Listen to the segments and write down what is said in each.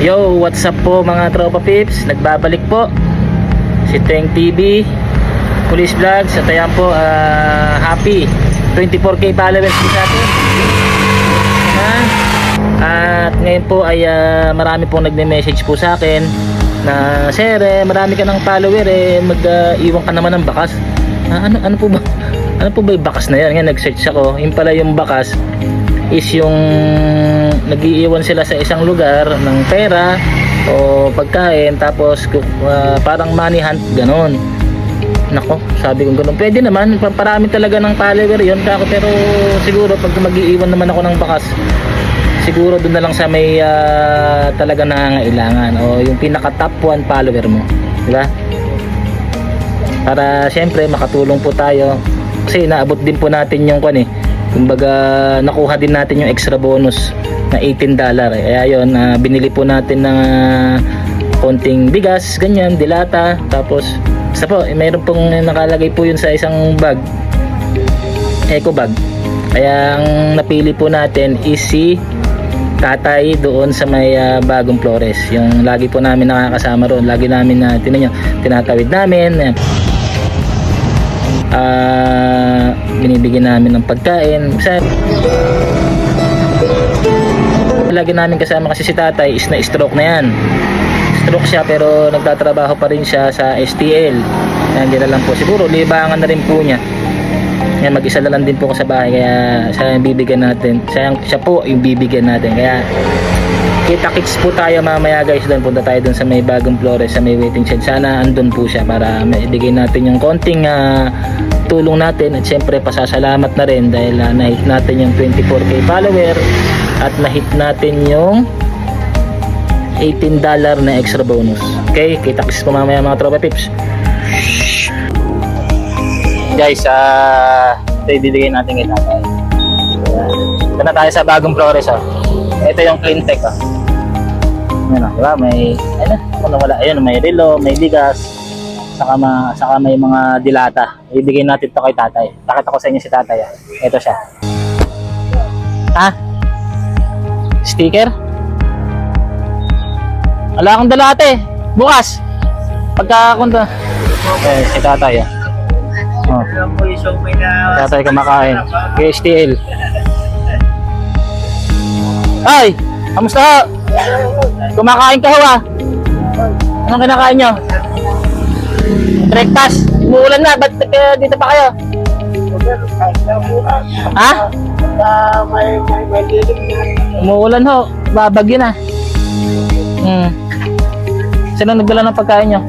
Yo, what's up po mga tropa pips? Nagbabalik po si Teng TV Police Vlogs at ayan po ah, happy 24k followers po sa atin Ha? at ngayon po ay ah, marami pong nagme-message po sa akin na sir eh, marami ka ng follower eh mag-iwan ka naman ng bakas Ah, ano, ano po ba ano po ba yung bakas na yan? Ngayon nag-search ako yung pala yung bakas is yung nagiiwan sila sa isang lugar ng pera o pagkain tapos uh, parang money hunt ganon. Nako sabi ko ganon. Pwede naman pa- parami talaga ng follower yun kako pero siguro pag magiiwan naman ako ng bakas siguro doon na lang sa may ah, talaga nangangailangan o yung pinaka top 1 follower mo di ba? Para syempre makatulong po tayo. Kasi naabot din po natin yung kwan eh. Kumbaga nakuha din natin yung extra bonus na 18 dollar eh. kaya yun ah, binili po natin ng ah, konting bigas ganyan dilata tapos isa po eh, mayroon pong nakalagay po yun sa isang bag. Eco bag. Kaya ang napili po natin is si tatay doon sa may ah, bagong Flores. Yung lagi po namin nakakasama roon. Lagi namin na tinan nyo, tinatawid namin. Ah, binibigyan namin ng pagkain. Sa lagi namin kasama kasi si tatay is na stroke na yan. Stroke siya pero nagtatrabaho pa rin siya sa STL yan din na lang po. Siguro libangan na rin po niya. Yan mag-isa na lang din po ako sa bahay kaya siya bibigyan natin. Siya, siya po yung bibigyan natin kaya kita kits po tayo mamaya guys. Doon punta tayo doon sa may bagong Flores sa may waiting shed. Sana andun po siya para maibigay natin yung konting ah, tulong natin at syempre pasasalamat na rin dahil uh, na-hit natin yung 24k follower at na-hit natin yung 18 dollar na extra bonus okay kita kits po mamaya mga tropa pips guys ah ito ibibigay natin kay tatay ito na tayo sa bagong Flores oh. ito yung clean tech oh. Ayan o, diba? May, ano wala, ayun, may relo, may bigas, saka, ma, saka may mga dilata. Ibigay natin to kay tatay. Pakita ko sa inyo si tatay. ah. Ito siya. Ha? Sticker? Wala akong dala. Bukas. Pagka. Eh, si tatay ah. Oh. Tatay kumakain. KSTL. Ay! Kamusta? Kumakain ka ho ah. Anong kinakain nyo? Breakfast. Umuulan na. Ba't eh, dito pa kayo? Ha? Umuulan ho. Babagyo na. Hmm. Sino nagdala ng pagkain nyo?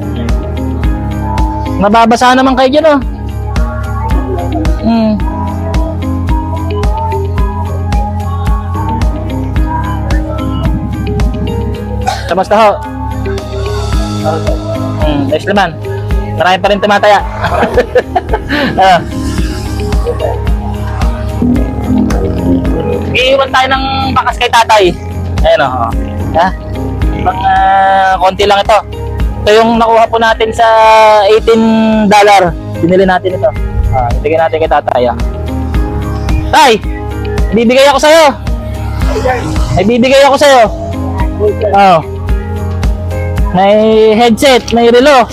Mababasa naman kayo dyan oh. Hmm. Kamusta ho? Hmm, ayos naman. Marami pa rin tumataya. ah. Iiwan tayo ng bakas kay tatay. Ayun o. Oh. Ha? Ibang ah, konti lang ito. Ito yung nakuha po natin sa 18 dollar. Binili natin ito. Ah, ibigay natin kay tatay. Ah. Tay! Bibigay ako sa'yo. Ay, bibigay ako sa'yo. Oh. May headset, may relo.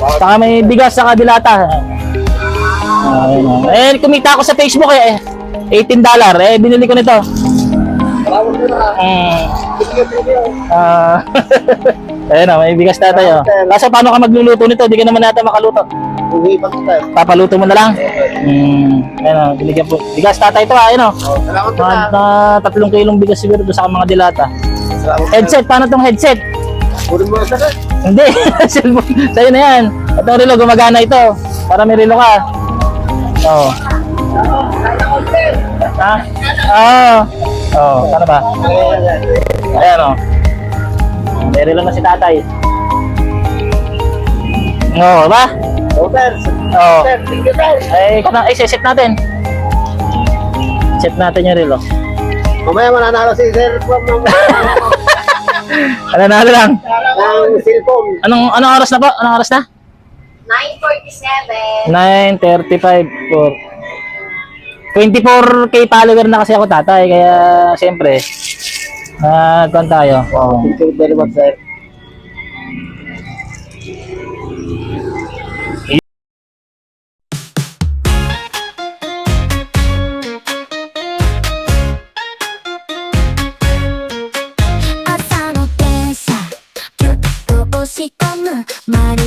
Saka may bigas sa dilata. Ayun, oh. Eh, kumita ako sa Facebook eh. 18 dollar. Eh, binili ko nito. Mm. Ah. Ayun oh, may bigas na tayo. Kaso paano ka magluluto nito? Di ka naman nata makaluto. Papaluto mo na lang. Hmm. Ayun oh, binigyan po. Bigas tatay ito ah, ayun oh. Salamat Mga na. uh, tatlong kilong bigas siguro doon sa mga dilata. Headset, paano tong headset? Puro mo sa Hindi, cellphone. Sa'yo na yan. Itong relo, gumagana ito. Para may relo ka. Oo. Ha? Oo. Oo, paano ba? Ayan o. May relo na si tatay. Oo, ba? Sir, Oo. sir. Ay, ikaw na, ay, set natin. Set natin yung relo. Mamaya mananalo si sir from ng Ano na ano lang? ng cellphone. Anong, anong oras na po? Anong oras na? 947. 9.35 for 24k follower na kasi ako tatay kaya siyempre Nagkuhan tayo. Oh, thank you very much, sir.「María.